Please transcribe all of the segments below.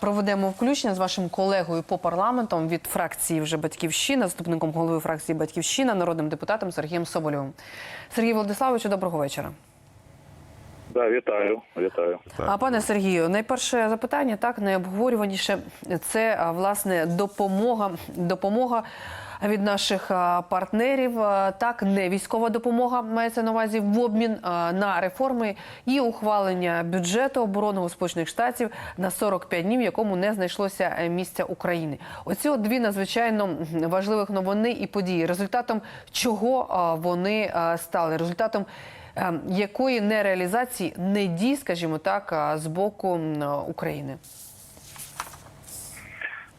Проведемо включення з вашим колегою по парламентам від фракції вже Батьківщина, заступником голови фракції Батьківщина, народним депутатом Сергієм Соболєвим. Сергій Владиславовичу, доброго вечора. Да, вітаю, вітаю. А пане Сергію, найперше запитання, так найобговорюваніше це власне допомога, допомога від наших партнерів. Так, не військова допомога мається на увазі в обмін на реформи і ухвалення бюджету оборонного Сполучених Штатів на 45 днів, якому не знайшлося е, місця України. Оці от дві надзвичайно важливих новини і події, результатом чого вони стали, результатом е, якої нереалізації не дій, скажімо так, з боку України.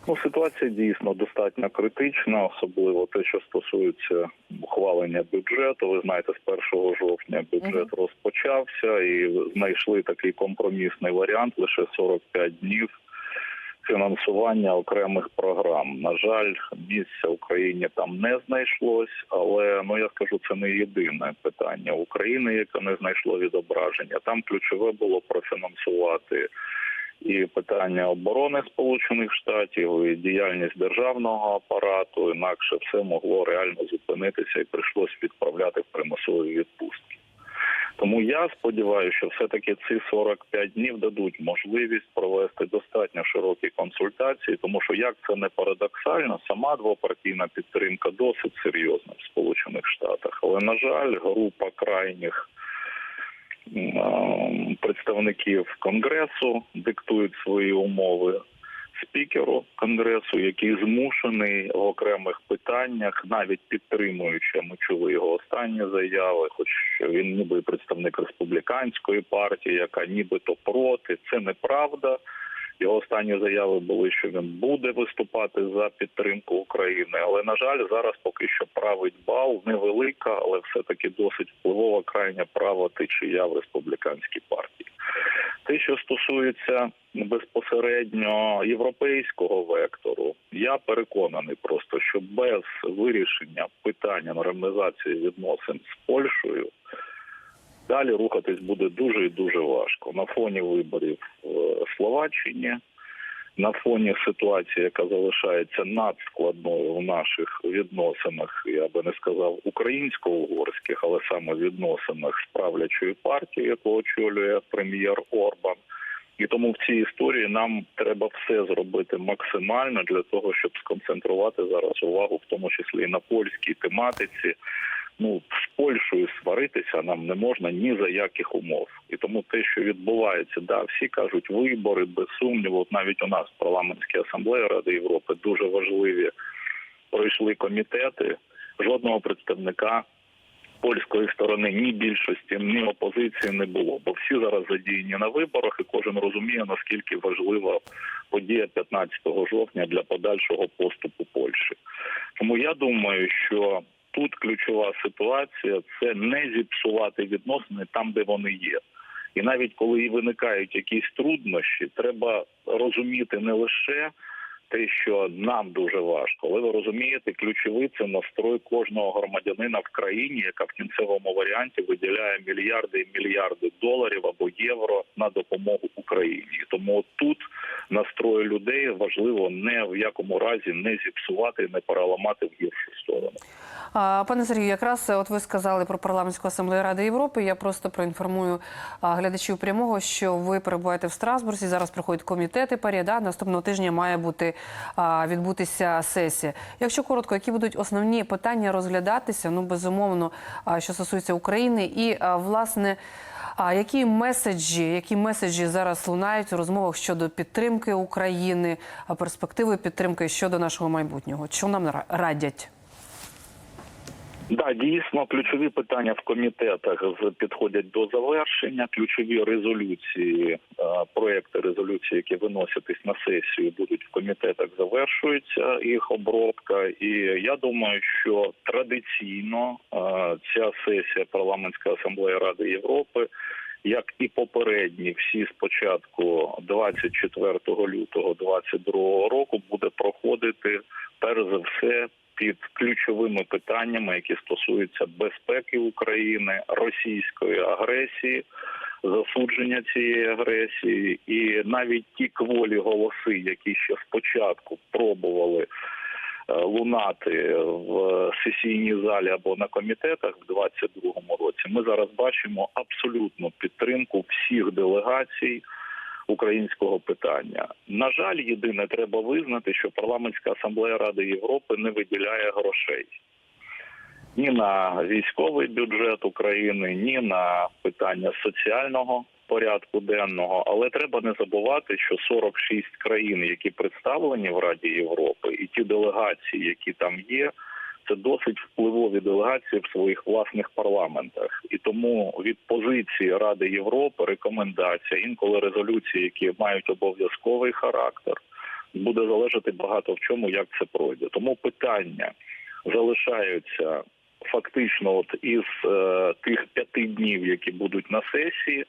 Ну, ситуація дійсно достатньо критична, особливо те, що стосується ухвалення бюджету. Ви знаєте, з 1 жовтня бюджет розпочався і знайшли такий компромісний варіант лише 45 днів фінансування окремих програм. На жаль, місця Україні там не знайшлось, але ну я скажу, це не єдине питання України, яке не знайшло відображення. Там ключове було профінансувати і питання оборони Сполучених Штатів, і діяльність державного апарату. Інакше все могло реально зупинитися і прийшлось відправляти в примусові відпустки. Тому я сподіваюся, що все-таки ці 45 днів дадуть можливість провести достатньо широкі консультації, тому що як це не парадоксально, сама двопартійна підтримка досить серйозна в Сполучених Штатах. Але на жаль, група крайніх представників конгресу диктують свої умови спікеру конгресу, який змушений в окремих питаннях, навіть підтримуючи, ми чули його останні заяви, хоч він ніби представник республіканської партії, яка нібито проти. Це неправда. Його останні заяви були, що він буде виступати за підтримку України. Але на жаль, зараз поки що править бал невелика, але все таки досить впливова крайня права течія в республіканській партії. Те, що стосується безпосередньо європейського вектору, я переконаний просто, що без вирішення питання нормалізації відносин з Польщею далі рухатись буде дуже і дуже важко на фоні виборів в Словаччині. На фоні ситуації, яка залишається надскладною в наших відносинах, я би не сказав українсько-угорських, але саме відносинах з правлячою партією, яку очолює прем'єр Орбан. І тому в цій історії нам треба все зробити максимально для того, щоб сконцентрувати зараз увагу, в тому числі і на польській тематиці. Ну з Польщею сваритися нам не можна ні за яких умов. І тому те, що відбувається, да, всі кажуть, вибори без сумніву. От навіть у нас в парламентській асамблеї Ради Європи дуже важливі пройшли комітети. Жодного представника польської сторони ні більшості, ні опозиції не було, бо всі зараз задіяні на виборах, і кожен розуміє наскільки важлива подія 15 жовтня для подальшого поступу Польщі. Тому я думаю, що тут ключова ситуація це не зіпсувати відносини там, де вони є. І навіть коли і виникають якісь труднощі, треба розуміти не лише те, що нам дуже важко, але ви розумієте, ключовий це настрой кожного громадянина в країні, яка в кінцевому варіанті виділяє мільярди і мільярди доларів або євро на допомогу Україні. Тому тут настрої людей важливо не в якому разі не зіпсувати не переламати в гіршу сторону. Пане Сергію, якраз е, от ви сказали про парламентську асамблею Ради Європи. Я просто проінформую глядачів прямого, що ви перебуваєте в Страсбурзі. Зараз приходять комітети парі. Да? Наступного тижня має бути відбутися сесія. Якщо коротко, які будуть основні питання розглядатися? Ну безумовно, що стосується України, і власне. А які меседжі, які меседжі зараз лунають у розмовах щодо підтримки України, перспективи підтримки щодо нашого майбутнього? Що нам ра- радять? Да, дійсно, ключові питання в комітетах підходять до завершення. Ключові резолюції, е, проекти резолюції, які виноситись на сесію, будуть в комітетах. Завершується їх обробка. І я думаю, що традиційно е, ця сесія парламентської асамблеї Ради Європи. Як і попередні, всі спочатку 24 лютого 2022 року буде проходити перш за все під ключовими питаннями, які стосуються безпеки України, російської агресії, засудження цієї агресії, і навіть ті кволі голоси, які ще спочатку пробували е, лунати в сесійній залі або на комітетах в 22-му році, ми зараз бачимо абсолютну підтримку всіх делегацій українського питання. На жаль, єдине треба визнати, що парламентська асамблея Ради Європи не виділяє грошей ні на військовий бюджет України, ні на питання соціального порядку денного. Але треба не забувати, що 46 країн, які представлені в Раді Європи, і ті делегації, які там є. Це досить впливові делегації в своїх власних парламентах, і тому від позиції Ради Європи рекомендація, інколи резолюції, які мають обов'язковий характер, буде залежати багато в чому, як це пройде. Тому питання залишаються фактично, от із е, тих п'яти днів, які будуть на сесії.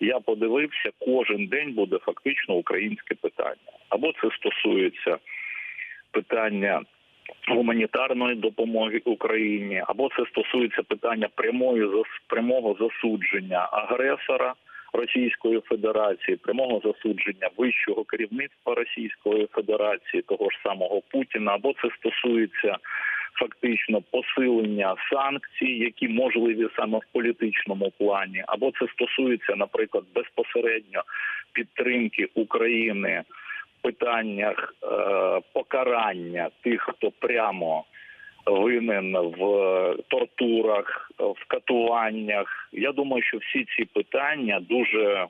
Я подивився, кожен день буде фактично українське питання. Або це стосується питання гуманітарної допомоги Україні, або це стосується питання прямої прямого засудження агресора Російської Федерації, прямого засудження вищого керівництва Російської Федерації, того ж самого Путіна, або це стосується фактично посилення санкцій, які можливі саме в політичному плані, або це стосується, наприклад, безпосередньо підтримки України питаннях е, покарання тих, хто прямо винен в тортурах, в катуваннях. Я думаю, що всі ці питання дуже е,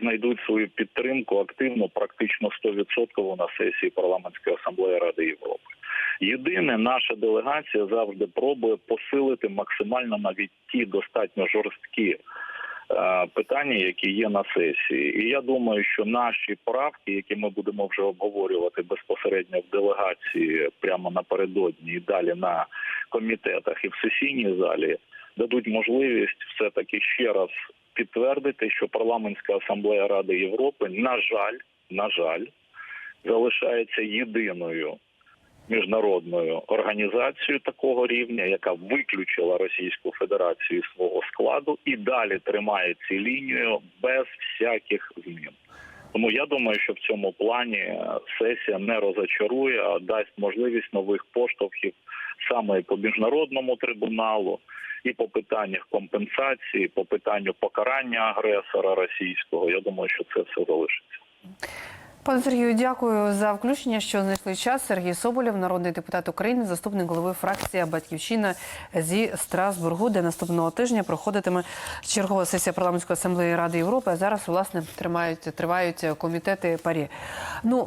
знайдуть свою підтримку активно, практично 100% на сесії парламентської асамблеї Ради Європи. Єдине, наша делегація завжди пробує посилити максимально навіть ті достатньо жорсткі питання, які є на сесії. І я думаю, що наші правки, які ми будемо вже обговорювати безпосередньо в делегації прямо напередодні і далі на комітетах і в сесійній залі, дадуть можливість все таки ще раз підтвердити, що парламентська асамблея Ради Європи, на жаль, на жаль, залишається єдиною міжнародною організацією такого рівня, яка виключила Російську Федерацію свого складу і далі тримає цю лінію без всяких змін. Тому я думаю, що в цьому плані е, сесія не розочарує, а дасть можливість нових поштовхів саме по міжнародному трибуналу, і по питаннях компенсації, по питанню покарання агресора російського. Я думаю, що це все залишиться. Пане Сергію, дякую за включення, що знайшли час. Сергій Соболєв, народний депутат України, заступник голови фракції Батьківщина зі Страсбургу, де наступного тижня проходитиме чергова сесія парламентської асамблеї Ради Європи. А зараз власне тримають тривають комітети парі. Ну